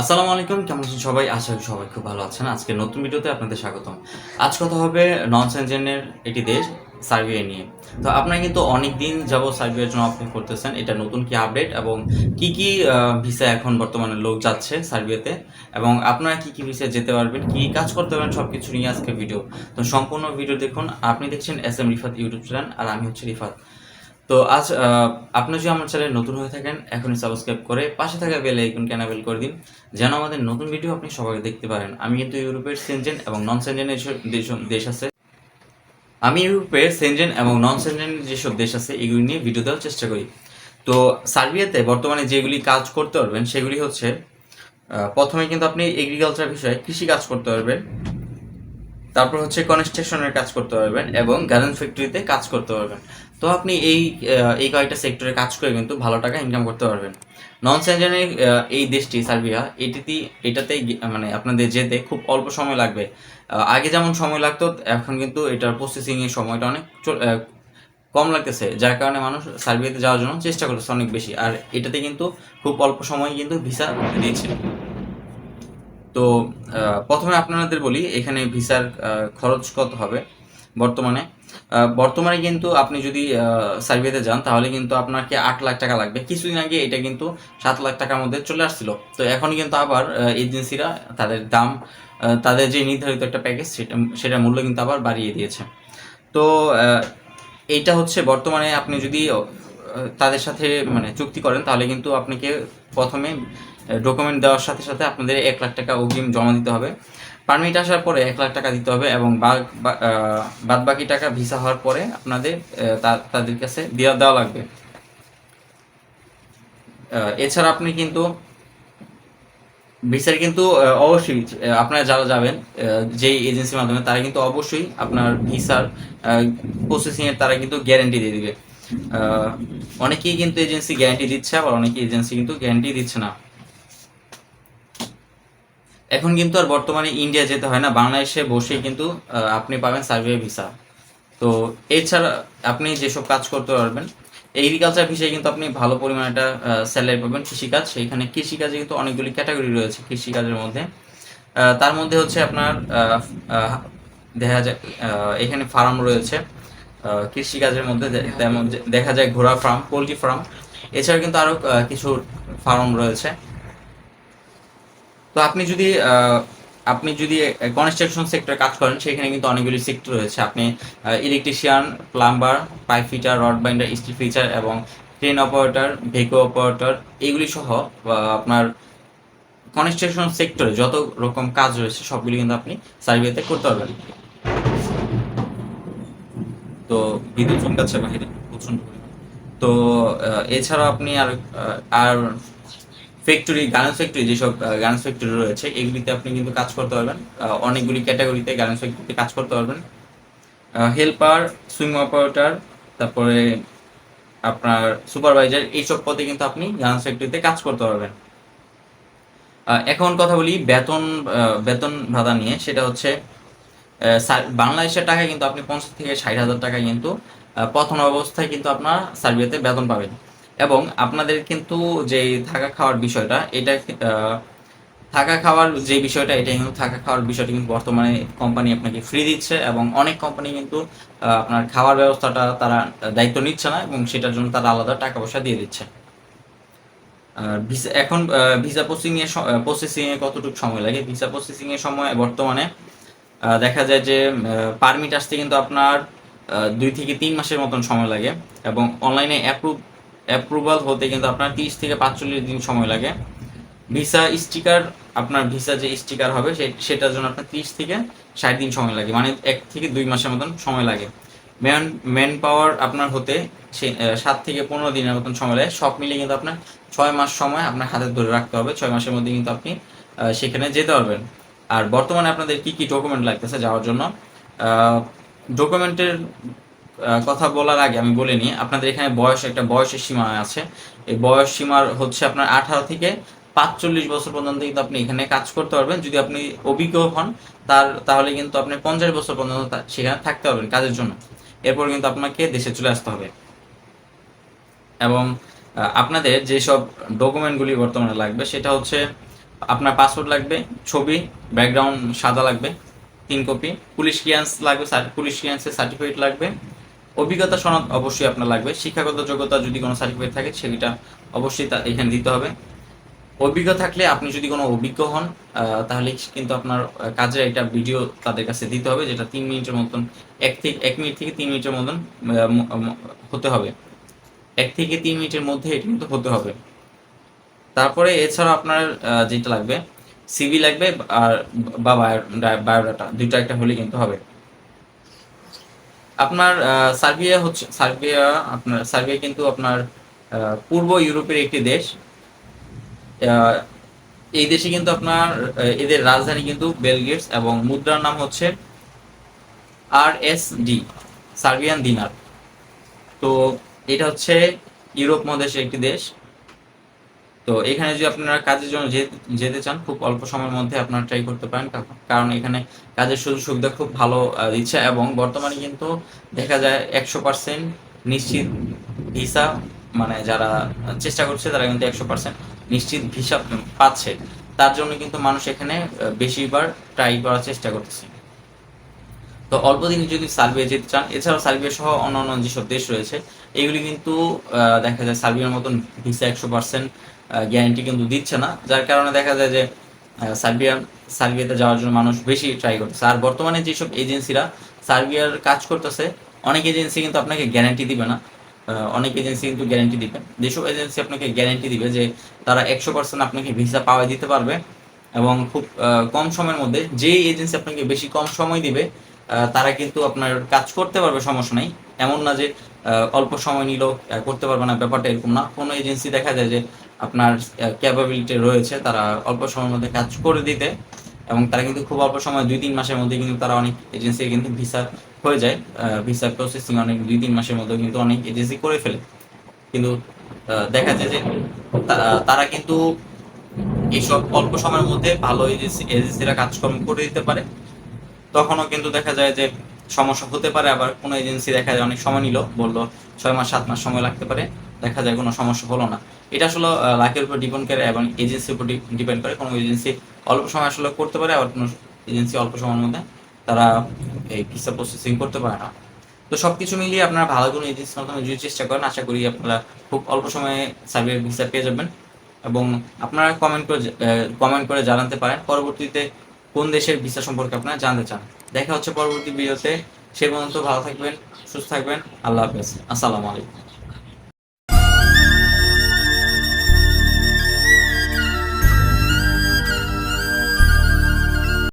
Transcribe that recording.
আসসালামু আলাইকুম, কেমন আছেন সবাই? আশা করি সবাই খুব ভালো আছেন। আজকে নতুন ভিডিওতে আপনাদের স্বাগতম। আজ কথা হবে নন সেনজেনের একটি দেশ, সার্বিয়া নিয়ে। তো আপনারা কিন্তু অনেক দিন যাব সার্বিয়ার জন্য অপেক্ষা করতেছেন। এটা নতুন কি আপডেট এবং কি কি ভিসা এখন বর্তমানে লোক যাচ্ছে সার্বিয়াতে? এবং আপনারা কি কি ভিসা যেতে পারবেন, কি কাজ করতে পারবেন সব কিছু নিয়ে আজকে ভিডিও তো সম্পূর্ণ ভিডিও দেখুন। আপনি দেখছেন S M Rifat YouTube channel আর আমি হচ্ছে রিফাত। তো আজ আহ, আপনি যদি আমার চ্যানেল নতুন হয়ে থাকেন এখনই সাবস্ক্রাইব করে পাশে থাকা বেল আইকন ক্যানাবেল করে দিন যেন আমাদের নতুন ভিডিও আপনি সবাই দেখতে পারেন। আমি কিন্তু ইউরোপের সেনজেন এবং নন সেনজেনের দেশ- আছে আমি ইউরোপের সেনজেন এবং নন সেনজেনের যেসব দেশ আছে এগুলি নিয়ে ভিডিও দেওয়ার চেষ্টা করি। তো সার্বিয়াতে বর্তমানে যেগুলি কাজ করতে পারবেন সেগুলি হচ্ছে প্রথমে কিন্তু আপনি এগ্রিকালচার বিষয়ে কৃষি কাজ করতে পারবেন। তারপর হচ্ছে কনস্ট্রাকশনের কাজ করতে পারবেন এবং গার্মেন্টস ফ্যাক্টরিতে কাজ করতে পারবেন। তো আপনি এই এই কয়েকটা সেক্টরে কাজ করে কিন্তু ভালো টাকা ইনকাম করতে পারবেন। নন সেনজেনের এই দেশটি, সার্বিয়া, এটিতে, এটাতে মানে আপনাদের যেতে খুব অল্প সময় লাগবে। আগে যেমন সময় লাগতো, এখন কিন্তু এটার প্রসেসিংয়ের সময়টা অনেক কম লাগতেছে। যার কারণে মানুষ সার্বিয়াতে যাওয়ার জন্য চেষ্টা করতেছে অনেক বেশি। আর এটাতে কিন্তু খুব অল্প সময় কিন্তু ভিসা দিয়েছে তো প্রথমে আপনাদের বলি, এখানে ভিসার খরচ কত হবে বর্তমানে? বর্তমানে কিন্তু আপনি যদি সার্বিয়াতে যান, তাহলে কিন্তু আপনাকে আট লাখ টাকা লাগবে। কিছুদিন আগে এটা কিন্তু সাত লাখ টাকার মধ্যে চলে আসছিল। তো এখন কিন্তু আবার এজেন্সিরা তাদের দাম তাদের যে নির্ধারিত একটা প্যাকেজ সেটা, সেটার মূল্য কিন্তু আবার বাড়িয়ে দিয়েছে। তো এইটা হচ্ছে বর্তমানে আপনি যদি তাদের সাথে মানে চুক্তি করেন, তাহলে কিন্তু আপনাকে প্রথমে ডকুমেন্ট দেওয়ার সাথে সাথে আপনাদের এক লাখ টাকা অগ্রিম জমা দিতে হবে। পারমিট আসার পরে এক লাখ টাকা দিতে হবে এবং বাদ বাকি টাকা ভিসা হওয়ার পরে আপনাদের তাদের কাছে দেওয়া দেওয়া লাগবে। এছাড়া আপনি কিন্তু ভিসার কিন্তু অবশ্যই আপনারা যারা যাবেন যেই এজেন্সির মাধ্যমে, তারা কিন্তু অবশ্যই আপনার ভিসার প্রসেসিং এর তারা কিন্তু গ্যারেন্টি দিয়ে দিবে। অনেকেই কিন্তু এজেন্সি গ্যারান্টি দিচ্ছে, আবার অনেকেই এজেন্সি কিন্তু গ্যারান্টি দিচ্ছে না। এখন কিন্তু আর বর্তমানে ইন্ডিয়া যেতে হয় না, বাংলাদেশে বসেই কিন্তু আপনি পাবেন সার্ভে ভিসা তো এছাড়া আপনি যেসব কাজ করতে পারবেন এগ্রিকালচার বিষয়ে কিন্তু আপনি ভালো পরিমাণে একটা স্যালারি পাবেন কৃষিকাজ। সেইখানে কৃষিকাজে কিন্তু অনেকগুলি ক্যাটাগরি রয়েছে কৃষিকাজের মধ্যে। তার মধ্যে হচ্ছে আপনার দেখা যায় এখানে ফার্ম রয়েছে। কৃষিকাজের মধ্যে দেখা যায় ঘোড়া ফার্ম পোলট্রি ফার্ম এছাড়া কিন্তু আরও কিছু ফার্ম রয়েছে। তো আপনি যদি আপনি যদি কনস্ট্রাকশন সেক্টরে কাজ করেন, সেখানে কিন্তু অনেকগুলি সেক্টর রয়েছে। আপনি electrician plumber pipe fitter rod binder steel fixer এবং ট্রেন অপারেটর ভেকো অপারেটর এগুলি সহ আপনার কনস্ট্রাকশন সেক্টরে যত রকম কাজ রয়েছে, সবগুলি কিন্তু আপনি সার্ভিয়াতে করতে পারবেন। তো বিদ্যুৎ চমকাচ্ছে বাহিরে প্রচণ্ড তো এছাড়া আপনি আর আর ফ্যাক্টরি গার্মেন্টস ফ্যাক্টরি যেসব গার্মেন্টস ফ্যাক্টরি রয়েছে, এগুলিতে আপনি কিন্তু কাজ করতে পারবেন। অনেকগুলি ক্যাটাগরিতে গার্মেন্টস ফ্যাক্টরিতে কাজ করতে পারবেন। হেল্পার সুইং অপারেটর তারপরে আপনার সুপারভাইজার এইসব পদে কিন্তু আপনি গার্মেন্টস ফ্যাক্টরিতে কাজ করতে পারবেন। এখন কথা বলি বেতন বেতন ভাতা নিয়ে। সেটা হচ্ছে বাংলাদেশের টাকায় কিন্তু আপনি পঞ্চাশ থেকে ষাট হাজার টাকা কিন্তু প্রথম অবস্থায় কিন্তু আপনার সার্বিয়াতে বেতন পাবেন। এবং আপনাদের কিন্তু যে থাকা খাওয়ার বিষয়টা, এটা থাকা খাওয়ার যে বিষয়টা, এটা কিন্তু থাকা খাওয়ার বিষয়টা কিন্তু বর্তমানে কোম্পানি আপনাকে ফ্রি দিচ্ছে এবং অনেক কোম্পানি কিন্তু আপনার খাওয়ার ব্যবস্থাটা তারা দায়িত্ব নিচ্ছে না এবং সেটার জন্য তারা আলাদা টাকা পয়সা দিয়ে দিচ্ছে। এখন ভিসা প্রসেসিং এর প্রসেসিং এ কতটুকু সময় লাগে? ভিসা প্রসেসিং এর সময় বর্তমানে দেখা যায় যে পারমিট আসতে কিন্তু আপনার দুই থেকে তিন মাসের মতন সময় লাগে এবং অনলাইনে অ্যাপ্রুভ অ্যাপ্রুভাল হতে কিন্তু আপনার তিরিশ থেকে পাঁচচল্লিশ দিন সময় লাগে। ভিসা স্টিকার আপনার ভিসা যে স্টিকার হবে সেটার জন্য আপনার তিরিশ থেকে ষাট দিন সময় লাগে। মানে এক থেকে দুই মাসের মতন সময় লাগে। ম্যান ম্যান পাওয়ার আপনার হতে সাত থেকে পনেরো দিনের মতন সময় লাগে। সব মিলিয়ে কিন্তু আপনার ছয় মাস সময় আপনার হাতে ধরে রাখতে হবে। ছয় মাসের মধ্যে কিন্তু আপনি সেখানে যেতে পারবেন। আর বর্তমানে আপনাদের কি কি ডকুমেন্ট লাগতেছে যাওয়ার জন্য? ডকুমেন্টের কথা বলার আগে আমি বলে নিই, আপনাদের এখানে বয়স একটা বয়সের সীমা আছে। এই বয়স সীমার হচ্ছে আপনার আঠারো থেকে পাঁচচল্লিশ বছর পর্যন্ত কিন্তু আপনি এখানে কাজ করতে পারবেন। যদি আপনি অভিজ্ঞ হন, তার তাহলে কিন্তু আপনি পঞ্চাশ বছর পর্যন্ত সেখানে থাকতে পারবেন কাজের জন্য। এরপর কিন্তু আপনাকে দেশে চলে আসতে হবে। এবং আপনাদের যেসব ডকুমেন্টগুলি বর্তমানে লাগবে, সেটা হচ্ছে আপনার পাসপোর্ট লাগবে, ছবি, ব্যাকগ্রাউন্ড সাদা লাগবে, তিন কপি, পুলিশ ক্লিয়ারেন্স লাগবে পুলিশ ক্লিয়ারেন্সের সার্টিফিকেট লাগবে অভিজ্ঞতা সনদ অবশ্যই আপনার লাগবে। শিক্ষাগত যোগ্যতা যদি কোনো সার্টিফিকেট থাকে, সেটা অবশ্যই তা এখানে দিতে হবে। অভিজ্ঞ থাকলে আপনি যদি কোনো অভিজ্ঞ হন তাহলে কিন্তু আপনার কাজের একটা ভিডিও তাদের কাছে দিতে হবে, যেটা তিন মিনিটের মতন, এক থেকে, এক মিনিট থেকে তিন মিনিটের মতন হতে হবে। এক থেকে তিন মিনিটের মধ্যে এটা কিন্তু হতে হবে। তারপরে এছাড়া আপনার যেটা লাগবে সিভি লাগবে, আর বা বায়োডাটা, দুইটা একটা হলে কিন্তু হবে। আপনার সার্বিয়া হচ্ছে, সার্বিয়া আপনার, সার্বিয়া কিন্তু আপনার পূর্ব ইউরোপের একটি দেশ। এই দেশে কিন্তু আপনার এদের রাজধানী কিন্তু বেলগেটস এবং মুদ্রার নাম হচ্ছে R S D, Serbian dinar. তো এটা হচ্ছে ইউরোপ মহাদেশের একটি দেশ। তো এখানে যদি আপনারা কাজের জন্য যেতে চান, খুব অল্প সময়ের মধ্যে আপনারা ট্রাই করতে পারেন। কারণ এখানে কাজের সুযোগ সুবিধা খুব ভালো দিচ্ছে এবং বর্তমানে কিন্তু দেখা যায় একশো পার্সেন্ট নিশ্চিত ভিসা মানে যারা চেষ্টা করছে তারা কিন্তু একশো পার্সেন্ট নিশ্চিত ভিসা পাচ্ছে। তার জন্য কিন্তু মানুষ এখানে বেশিবার ট্রাই করার চেষ্টা করতেছে। তো অল্প দিনে যদি সার্বিয়া যেতে চান, এছাড়াও সার্বিয়া সহ অন্যান্য যেসব দেশ রয়েছে, এগুলি কিন্তু দেখা যায় সার্বিয়ার মতন ভিসা একশো পার্সেন্ট গ্যারান্টি কিন্তু দিচ্ছে না। যার কারণে দেখা যায় যে আহ, সার্বিয়া সার্বিয়াতে যাওয়ার জন্য মানুষ বেশি ট্রাই করতেছে। আর বর্তমানে যেসব এজেন্সিরা সার্বিয়ার কাজ করতেছে অনেক এজেন্সি কিন্তু আপনাকে গ্যারান্টি দিবে না। অনেক এজেন্সি কিন্তু গ্যারান্টি দিবে। যেসব এজেন্সি আপনাকে গ্যারান্টি দিবে যে তারা একশো পার্সেন্ট আপনাকে ভিসা পাওয়া দিতে পারবে এবং খুব কম সময়ের মধ্যে যেই এজেন্সি আপনাকে বেশি কম সময় দিবে তারা কিন্তু আপনার কাজ করতে পারবে সমস্যা নেই। এমন না যে অল্প সময় নিলেও করতে পারবে না ব্যাপারটা এরকম না। কোনো এজেন্সি দেখা যায় যে আপনার ক্যাপাবিলিটি রয়েছে তারা অল্প সময়ের মধ্যে কাজ করে দিতে এবং তারা কিন্তু খুব অল্প সময়, দুই তিন মাসের মধ্যে কিন্তু তারা অনেক এজেন্সি কিন্তু ভিসা হয়ে যায় ভিসা প্রসেসিং অনেক দুই তিন মাসের মধ্যে কিন্তু অনেক এজেন্সি করে ফেলে। কিন্তু দেখা যায় যে তারা কিন্তু এইসব অল্প সময়ের মধ্যে ভালো এজেন্সি এজেন্সিরা কাজকর্ম করে দিতে পারে। তখনও কিন্তু দেখা যায় যে সমস্যা হতে পারে, আবার কোনো এজেন্সি দেখা যায় অনেক সময় নিল, বলল ছয় মাস, সাত মাস সময় লাগতে পারে। দেখা যায়, কোনো সমস্যা হলো না। এটা আসলে লাখের উপর ডিপেন্ড করে এবং এজেন্সির উপর ডিপেন্ড করে কোনো এজেন্সি অল্প সময় আসলে করতে পারে আবার কোনো এজেন্সি অল্প সময়ের মধ্যে তারা এই ভিসা প্রসেসিং করতে পারে না। তো সবকিছু মিলিয়ে আপনারা ভালো কোনো এজেন্সির মাধ্যমে যদি চেষ্টা করেন। আশা করি আপনারা খুব অল্প সময়ে সার্ভিস ভিসা পেয়ে যাবেন এবং আপনারা কমেন্ট করে কমেন্ট করে জানাতে পারেন পরবর্তীতে কোন দেশের ভিসা সম্পর্কে আপনারা জানতে চান। দেখা হচ্ছে পরবর্তী ভিডিওতে সে পর্যন্ত ভালো থাকবেন, সুস্থ থাকবেন। আল্লাহ হাফেজ। আসসালামু আলাইকুম।